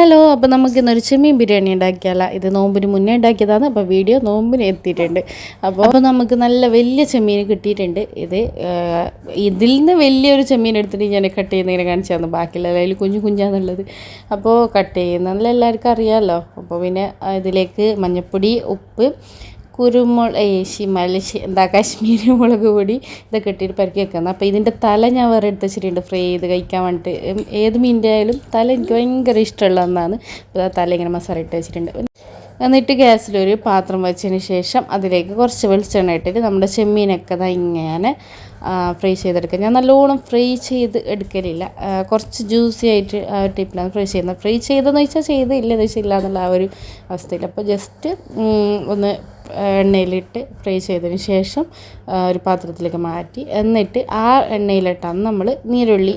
Hello അപ്പോൾ നമുക്ക് ഇന്നൊരു ചെമ്മീൻ ബിരിയാണി ഉണ്ടാക്കിയാല? ഇത് നോമ്പിന് മുന്നേ ഉണ്ടാക്കിയതാണ് അപ്പോൾ വീഡിയോ നോമ്പിന് എത്തിയിട്ടുണ്ട്. അപ്പോൾ അപ്പോൾ നമുക്ക് നല്ല വലിയ ചെമ്മീൻ കിട്ടിയിട്ടുണ്ട്. ഇത് ഇതിൽ നിന്ന് വലിയൊരു ചെമ്മീൻ എടുത്തിട്ട് ഞാൻ കട്ട് ചെയ്യുന്നതിനെ കാണിച്ചു തന്നു. ബാക്കിയുള്ള അതിൽ കുഞ്ഞു കുഞ്ഞാന്നുള്ളത്. അപ്പോൾ കട്ട് ചെയ്യുന്നതിൽ എല്ലാവർക്കും അറിയാമല്ലോ അപ്പോൾ പിന്നെ ഇതിലേക്ക് മഞ്ഞൾപ്പൊടി ഉപ്പ് കുരുമുളക് മലശ്ശി എന്താ കാശ്മീരി മുളക് പൊടി ഇതൊക്കെ ഇട്ടിട്ട് പരക്കി വെക്കുന്നത് അപ്പോൾ ഇതിന്റെ തല ഞാൻ വേറെ എടുത്ത് വെച്ചിട്ടുണ്ട്. ഫ്രൈ ചെയ്ത് കഴിക്കാൻ വേണ്ടിയിട്ട് ഏത് മീനിന്റെ ആയാലും തല എനിക്ക് ഭയങ്കര ഇഷ്ടമുള്ള ഒന്നാണ്. അപ്പോൾ ആ തല ഇങ്ങനെ മസാല ഇട്ട് വെച്ചിട്ടുണ്ട്. എന്നിട്ട് ഗ്യാസിലൊരു പാത്രം വെച്ചതിന് ശേഷം അതിലേക്ക് കുറച്ച് വെളിച്ചെണ്ണ ഇട്ടിട്ട് നമ്മുടെ ചെമ്മീനൊക്കെ ഇങ്ങനെ ഫ്രൈ ചെയ്തെടുക്കുക. ഞാൻ നല്ലോണം ഫ്രൈ ചെയ്ത് എടുക്കലില്ല. കുറച്ച് ജ്യൂസി ആയിട്ട് ആ ടൈപ്പിലാണ് ഫ്രൈ ചെയ്യുന്നത്. ഫ്രൈ ചെയ്തെന്ന് വെച്ചാൽ ചെയ്ത് ഇല്ലെന്ന് വെച്ചാൽ ഇല്ല എന്നുള്ള ആ ഒരു അവസ്ഥയിൽ അപ്പോൾ ജസ്റ്റ് ഒന്ന് എണ്ണയിലിട്ട് ഫ്രൈ ചെയ്തതിന് ശേഷം ഒരു പാത്രത്തിലേക്ക് മാറ്റി. എന്നിട്ട് ആ എണ്ണയിലിട്ടാണ് നമ്മൾ നീരുള്ളി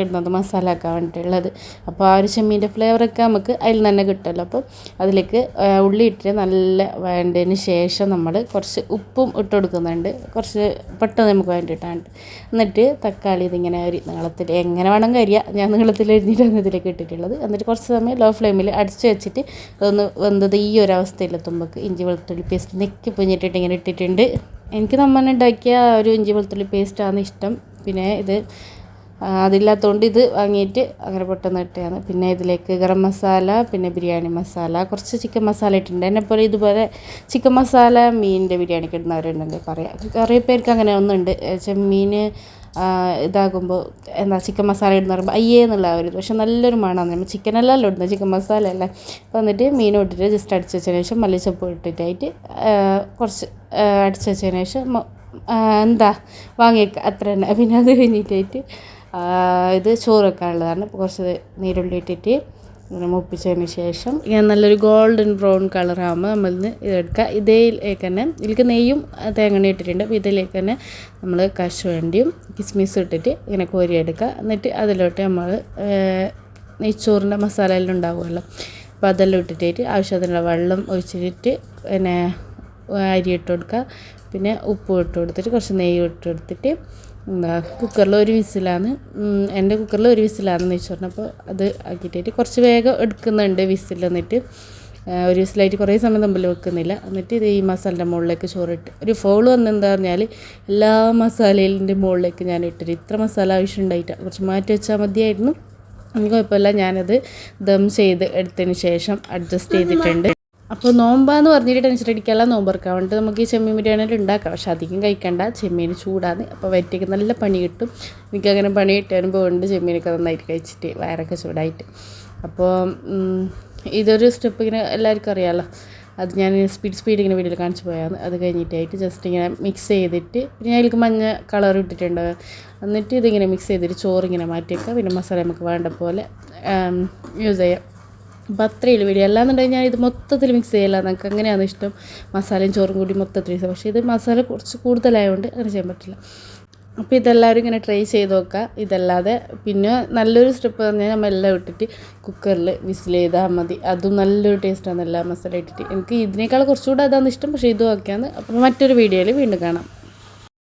ഇടുന്നത് മസാല ആക്കാൻ വേണ്ടിയിട്ടുള്ളത് അപ്പോൾ ആ ഒരു ചെമ്മീന്റെ ഫ്ലേവറൊക്കെ നമുക്ക് അതിൽ തന്നെ കിട്ടുമല്ലോ. അപ്പോൾ അതിലേക്ക് ഉള്ളി ഇട്ട് നല്ല വേണ്ടതിന് ശേഷം നമ്മൾ കുറച്ച് ഉപ്പും ഇട്ട് കൊടുക്കുന്നുണ്ട്. കുറച്ച് പെട്ടെന്ന് നമുക്ക് വേണ്ടിയിട്ടാണ്. എന്നിട്ട് തക്കാളി ഇതിങ്ങനെ അരി നീളത്തിൽ എങ്ങനെ വേണം കരിയ. ഞാൻ നീളത്തിൽ അരിഞ്ഞിട്ടാണ് ഇതിലേക്ക് ഇട്ടിട്ടുള്ളത്. എന്നിട്ട് കുറച്ച് സമയം ലോ ഫ്ലെയിമിൽ അടിച്ച് വെച്ചിട്ട് അതൊന്ന് വെന്തത് ഈ ഒരു അവസ്ഥയിലെത്തുമ്പോൾ ഇഞ്ചി വെളുത്തുള്ളി പേസ്റ്റ് നെക്കി പൊഞ്ഞിട്ടിട്ട് ഇങ്ങനെ ഇട്ടിട്ടുണ്ട്. എനിക്ക് നമ്മൾ ഉണ്ടാക്കിയ ഒരു ഇഞ്ചി വെളുത്തുള്ളി പേസ്റ്റാണ് ഇഷ്ടം. പിന്നെ ഇത് അതില്ലാത്തതുകൊണ്ട് ഇത് വാങ്ങിയിട്ട് അങ്ങനെ പെട്ടെന്ന് ഇട്ടതാണ്. പിന്നെ ഇതിലേക്ക് ഗരം മസാല പിന്നെ ബിരിയാണി മസാല കുറച്ച് ചിക്കൻ മസാല ഇട്ടിട്ടുണ്ട്. എന്നെപ്പോലെ ഇതുപോലെ ചിക്കൻ മസാല മീനിന്റെ ബിരിയാണിക്ക് ഇടുന്നവരുണ്ടെങ്കിൽ പറയാം. കുറേ പേർക്ക് അങ്ങനെ ഒന്നുണ്ട്. വെച്ചാൽ മീൻ ഇതാകുമ്പോൾ എന്താ ചിക്കൻ മസാല ഇടുന്ന പറയുമ്പോൾ അയ്യേ എന്നുള്ള ഒരു പക്ഷെ നല്ലൊരു മണമാണ്. നമ്മൾ ചിക്കനല്ലല്ലോ ഇടുന്നത് ചിക്കൻ മസാല അല്ല അപ്പോൾ എന്നിട്ട് മീൻ ഇട്ടിട്ട് ജസ്റ്റ് അടിച്ച് വെച്ചതിന് ശേഷം മല്ലിച്ചപ്പ് ഇട്ടിട്ടായിട്ട് കുറച്ച് അടിച്ച് വെച്ചതിന് ശേഷം എന്താ വാങ്ങിയേക്കുക അത്ര തന്നെ. പിന്നെ അത് കഴിഞ്ഞിട്ടായിട്ട് ഇത് ചോറ് വെക്കാനുള്ളതാണ് കുറച്ച് നീരുള്ളി ഇട്ടിട്ട് ഇങ്ങനെ മുപ്പിച്ചതിന് ശേഷം ഇങ്ങനെ നല്ലൊരു ഗോൾഡൻ ബ്രൗൺ കളറാകുമ്പോൾ നമ്മളിന്ന് ഇതെടുക്കുക ഇതിലേക്ക് തന്നെ ഇതിലേക്ക് നെയ്യും തേങ്ങണി ഇട്ടിട്ടുണ്ട്. അപ്പോൾ ഇതിലേക്ക് തന്നെ നമ്മൾ കശുവണ്ടിയും കിസ്മിസ് ഇട്ടിട്ട് ഇങ്ങനെ കോരിയെടുക്കുക എന്നിട്ട് അതിലോട്ട് നമ്മൾ നെയ്ച്ചോറിന്റെ മസാല എല്ലാം ഉണ്ടാവുമല്ലോ. അപ്പോൾ അതെല്ലാം ഇട്ടിട്ട് ആവശ്യത്തിനുള്ള വെള്ളം ഒഴിച്ചിട്ട് പിന്നെ അരി ഇട്ട് കൊടുക്കുക. പിന്നെ ഉപ്പ് ഇട്ട് കൊടുത്തിട്ട് കുറച്ച് നെയ്യ് ഇട്ട് കൊടുത്തിട്ട് എന്താ കുക്കറിൽ ഒരു വിസിലാണ്. എന്റെ കുക്കറിൽ ഒരു വിസിലാണ് നെയ്ച്ചോറിന് അപ്പോൾ അത് ആക്കിയിട്ട് കുറച്ച് വേഗം എടുക്കുന്നുണ്ട് വിസിൽ എന്നിട്ട്. ഒരു വിസിലായിട്ട് കുറേ സമയം തമ്മിൽ വെക്കുന്നില്ല. എന്നിട്ട് ഇത് ഈ മസാലന്റെ മുകളിലേക്ക് ചോറിട്ട് ഒരു ഫോൾ വന്നെന്താ പറഞ്ഞാൽ എല്ലാ മസാലയിന്റെ മുകളിലേക്ക് ഞാൻ ഇട്ടിട്ട് ഇത്ര മസാല ആവശ്യം ഉണ്ടായിട്ട് കുറച്ച് മാറ്റി വെച്ചാൽ മതിയായിരുന്നു. എനിക്ക് കുഴപ്പമില്ല. ഞാനത് ദം ചെയ്ത് എടുത്തതിന് ശേഷം അഡ്ജസ്റ്റ് ചെയ്തിട്ടുണ്ട്. അപ്പോൾ നോമ്പാന്ന് പറഞ്ഞിട്ട് ടെൻഷൻ അടിക്കാനുള്ള വേണ്ടിയിട്ട് നമുക്ക് ഈ ചെമ്മീൻ ബിരിയാണിയിൽ ഉണ്ടാക്കാം. പക്ഷെ അധികം കഴിക്കണ്ട. ചെമ്മീൻ ചൂടാന്ന്. അപ്പോൾ വയറ്റിക്ക് നല്ല പണി കിട്ടും. എനിക്കങ്ങനെ പണി കിട്ടിയാലും പോകുന്നുണ്ട് ചെമ്മീനൊക്കെ നന്നായിട്ട് കഴിച്ചിട്ട് വയറൊക്കെ ചൂടായിട്ട്. അപ്പോൾ ഇതൊരു സ്റ്റെപ്പ് ഇങ്ങനെ എല്ലാവർക്കും അറിയാമല്ലോ അത് ഞാൻ സ്പീഡ് സ്പീഡ് ഇങ്ങനെ വീഡിയോയിൽ കാണിച്ചു പോയാണ്. അത് കഴിഞ്ഞിട്ടായിട്ട് ജസ്റ്റ് ഇങ്ങനെ മിക്സ് ചെയ്തിട്ട് പിന്നെ അതിലേക്ക് മഞ്ഞ കളർ ഇട്ടിട്ടുണ്ട്. എന്നിട്ട് ഇതിങ്ങനെ മിക്സ് ചെയ്തിട്ട് ചോറ് ഇങ്ങനെ മാറ്റി പിന്നെ മസാല നമുക്ക് വേണ്ട പോലെ യൂസ് ചെയ്യാം. അപ്പോൾ അത്രയും വീഡിയോ അല്ലാന്നുണ്ടെങ്കിൽ ഞാൻ ഇത് മൊത്തത്തിൽ മിക്സ് ചെയ്യില്ല നമുക്ക് അങ്ങനെയാണ് ഇഷ്ടം. മസാലയും ചോറും കൂടി മൊത്തത്തിൽ മിക്സ് പക്ഷേ ഇത് മസാല കുറച്ച് കൂടുതലായതുകൊണ്ട് അങ്ങനെ ചെയ്യാൻ പറ്റില്ല. അപ്പോൾ ഇതെല്ലാവരും ഇങ്ങനെ ട്രൈ ചെയ്ത് നോക്കുക ഇതല്ലാതെ പിന്നെ നല്ലൊരു സ്റ്റെപ്പ് പറഞ്ഞാൽ നമ്മൾ എല്ലാം ഇട്ടിട്ട് കുക്കറിൽ വിസിൽ ചെയ്താൽ മതി. അതും നല്ലൊരു ടേസ്റ്റാണ് എല്ലാ മസാല ഇട്ടിട്ട്. എനിക്ക് ഇതിനേക്കാൾ കുറച്ചുകൂടെ അതാണ് ഇഷ്ടം. പക്ഷേ ഇതും ഒക്കെയാണ് അപ്പോൾ മറ്റൊരു വീഡിയോയിൽ വീണ്ടും കാണാം.